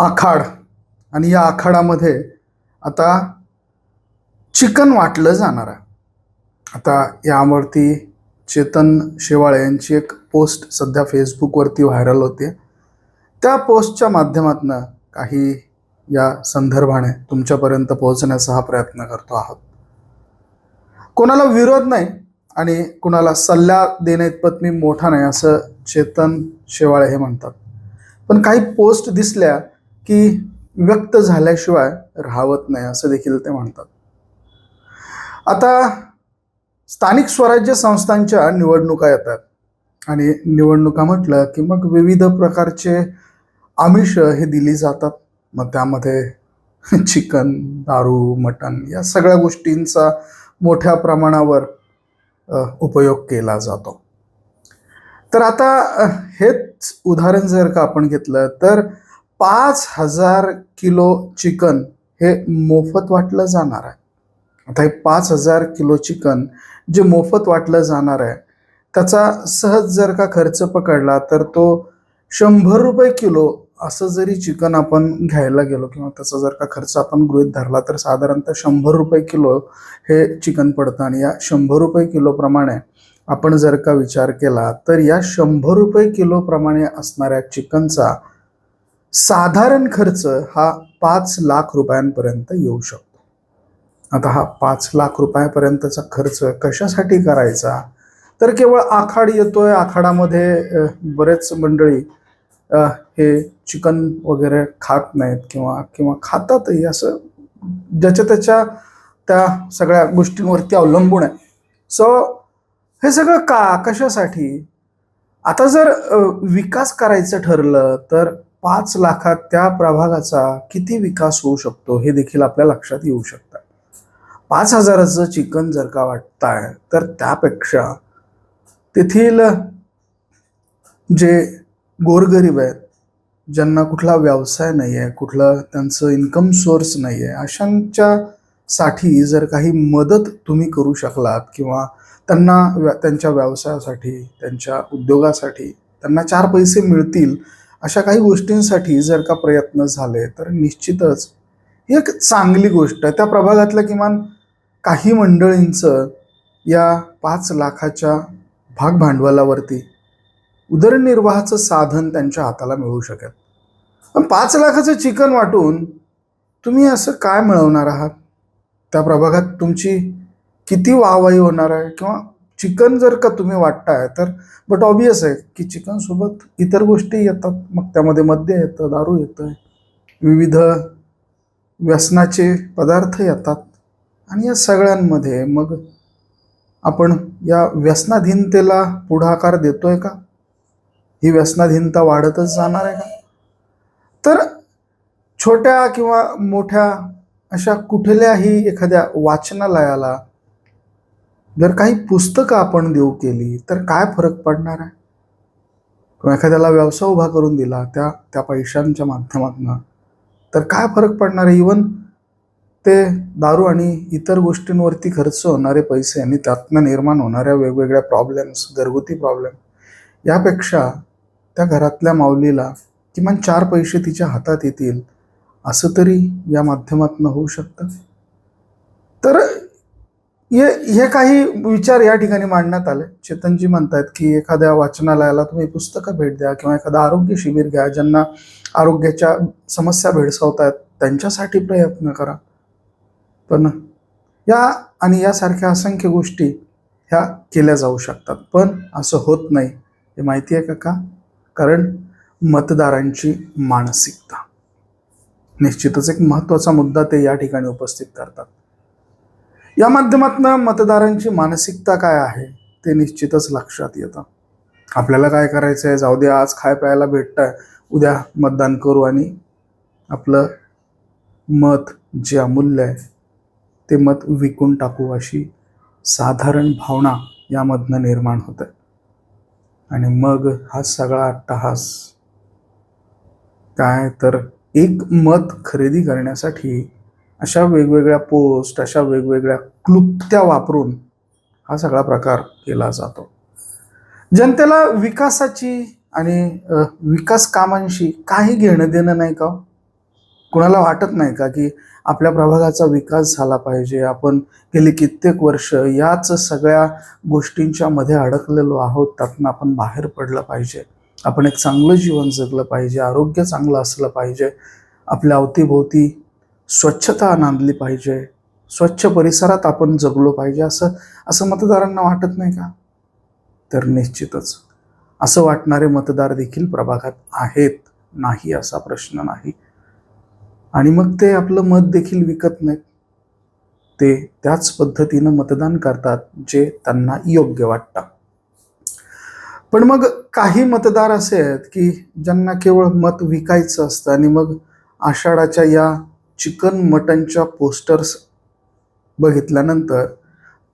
आखाड. आणि या आखाडामध्ये आता चिकन वाटलं जाणार आहे. आता यावरती चेतन शेवाळे यांची एक पोस्ट सध्या फेसबुकवरती व्हायरल होते. त्या पोस्टच्या माध्यमातून काही या संदर्भाने तुमच्यापर्यंत पोहोचण्याचा हा प्रयत्न करतो आहोत. कोणाला विरोध नाही आणि कुणाला सल्ला देण्याइतपत मी मोठा नाही असं चेतन शेवाळे हे म्हणतात. पण काही पोस्ट दिसल्या की व्यक्त झाल्याशिवाय राहवत नाही असं देखील ते म्हणतात. आता स्थानिक स्वराज्य संस्थांच्या निवडणुका येतात. आणि निवडणुका म्हटलं की मग विविध प्रकारचे आमिष हे दिली जातात. मग त्यामध्ये चिकन दारू मटण या सगळ्या गोष्टींचा मोठ्या प्रमाणावर उपयोग केला जातो. तर आता हेच उदाहरण जर का आपण घेतलं तर पाच हजार किलो चिकन हे मोफत वाटलं जाणार आहे. आता हे पाच हजार किलो चिकन जे मोफत वाटलं जाणार आहे त्याचा सहज जर का खर्च पकडला तर तो शंभर रुपये किलो असं जरी चिकन आपण घ्यायला गेलो किंवा त्याचा जर का खर्च आपण गृहित धरला तर साधारणतः शंभर रुपये किलो हे चिकन पडतं. आणि या शंभर रुपये किलोप्रमाणे आपण जर का विचार केला तर या शंभर रुपये किलोप्रमाणे असणाऱ्या चिकनचा साधारण खर्च हा पाच लाख रुपयांपर्यंत येऊ शकतो. आता हा पाच लाख रुपयापर्यंतचा खर्च कशासाठी करायचा? तर केवळ आखाड येतोय. आखाडामध्ये बरेच मंडळी हे चिकन वगैरे खात नाहीत किंवा किंवा खातातही असं ज्याच्या त्याच्या त्या सगळ्या गोष्टींवरती अवलंबून आहे. सो हे सगळं का? कशासाठी? आता जर विकास करायचं ठरलं तर पाच लाखात त्या प्रभागाचा किती विकास होऊ शकतो हे देखील आपल्या लक्षात येऊ शकतं. पाच हजाराचं चिकन जर का वाटताय तर त्यापेक्षा तेथील जे गोरगरीब आहेत ज्यांना कुठला व्यवसाय नाही आहे कुठलं त्यांचं इन्कम सोर्स नाही आहे अशांच्या साठी जर काही मदत तुम्ही करू शकलात किंवा त्यांना व्या त्यांच्या व्यवसायासाठी त्यांच्या उद्योगासाठी त्यांना चार पैसे मिळतील अशा काही गोष्टींसाठी जर का प्रयत्न झाले तर निश्चितच ही एक चांगली गोष्ट आहे. त्या प्रभागातल्या किमान काही मंडळींचं या पाच लाखाच्या भाग भांडवलावरती उदरनिर्वाहाचं साधन त्यांच्या हाताला मिळू शकेल. पण पाच लाखाचं चिकन वाटून तुम्ही असं काय मिळवणार आहात? त्या प्रभागात तुमची किती वाहवाही होणार आहे? किंवा चिकन जर का तुम्ही वाटताय तर बट ऑबियस आहे की चिकनसोबत इतर गोष्टी येतात. मग त्यामध्ये मद्य येतं दारू येतं विविध व्यसनाचे पदार्थ येतात. आणि या सगळ्यांमध्ये मग आपण या व्यसनाधीनतेला पुढाकार देतोय का? ही व्यसनाधीनता वाढतच जाणार आहे का? तर छोट्या किंवा मोठ्या अशा कुठल्याही एखाद्या वाचनालयाला जर काही पुस्तकं आपण देऊ केली तर काय फरक पडणार आहे? किंवा एखाद्याला व्यवसाय उभा करून दिला त्या त्या पैशांच्या माध्यमातून तर काय फरक पडणार आहे? इवन ते दारू आणि इतर गोष्टींवरती खर्च होणारे पैसे आणि त्यातनं निर्माण होणाऱ्या वेगवेगळ्या प्रॉब्लेम्स घरगुती प्रॉब्लेम यापेक्षा त्या घरातल्या माऊलीला किमान चार पैसे तिच्या हातात येतील असं तरी या माध्यमातून होऊ शकतं? तर हे हे काही विचार या ठिकाणी मांडण्यात आले. चेतनजी म्हणतात की एखाद्या वाचनालयाला तुम्ही पुस्तकं भेट द्या किंवा एखादं आरोग्य शिबिर घ्या ज्यांना आरोग्याच्या समस्या भेडसावत आहेत त्यांच्यासाठी प्रयत्न करा. पण या आणि यासारख्या असंख्य गोष्टी ह्या केल्या जाऊ शकतात. पण असं होत नाही. हे माहिती आहे का का? कारण मतदारांची मानसिकता. निश्चितच एक महत्त्वाचा मुद्दा ते या ठिकाणी उपस्थित करतात. या माध्यमातून मतदारांची मानसिकता काय आहे ते निश्चितच लक्षात येतं. आपल्याला काय करायचं आहे जाऊ दे आज खाय प्यायला भेटतंय. उद्या मतदान करू आणि आपलं मत जे अमूल्य आहे ते मत विकून टाकू अशी साधारण भावना यामधनं निर्माण होते. आणि मग हा सगळा अट्टहास काय तर एक मत खरेदी करण्यासाठी अशा वेगवेगळ्या पोस्ट अशा वेगवेगळ्या क्लुप्त्या वापरून हा सगळा प्रकार केला जातो. जनतेला विकासाची आणि विकास कामांशी काही घेणं देणं नाही का हो? कुणाला वाटत नाही का की आपल्या प्रभागाचा विकास झाला पाहिजे? आपण गेली कित्येक वर्ष याच सगळ्या गोष्टींच्या मध्ये अडकलेलो आहोत त्यातून आपण बाहेर पडलं पाहिजे. आपण एक चांगलं जीवन जगलं पाहिजे आरोग्य चांगलं असलं पाहिजे. आपल्या अवतीभोवती स्वच्छता नांदली पाहिजे. स्वच्छ परिसरात आपण जगलो पाहिजे असं असं मतदारांना वाटत नाही का? तर निश्चितच. असं वाटणारे मतदार देखील प्रभागात आहेत. नाही असा प्रश्न नाही. आणि मग ते आपलं मत देखील विकत नाहीत. ते त्याच पद्धतीनं मतदान करतात जे त्यांना योग्य वाटतं. पण मग काही मतदार असे आहेत की ज्यांना केवळ मत विकायचं असतं आणि मग आषाढाच्या या चिकन मटनच्या पोस्टर्स बघितल्यानंतर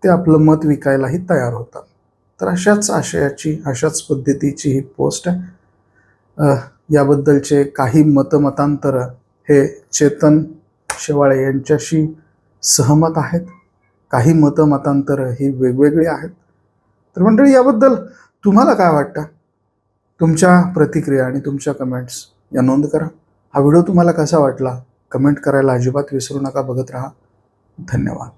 ते आपलं मत विकायलाही तयार होतात. तर अशाच आशयाची अशाच पद्धतीची ही पोस्ट आहे. याबद्दलचे काही मतमतांतर हे चेतन शेवाळे यांच्याशी सहमत आहेत. काही मतमतांतर ही वेगवेगळी आहेत. तर मंडळी याबद्दल तुम्हाला काय वाटतं? तुमच्या प्रतिक्रिया आणि तुमच्या कमेंट्स या नोंद करा. हा व्हिडिओ तुम्हाला कसा वाटला? कमेंट करायला अजिबात विसरू नका बघत राहा. धन्यवाद.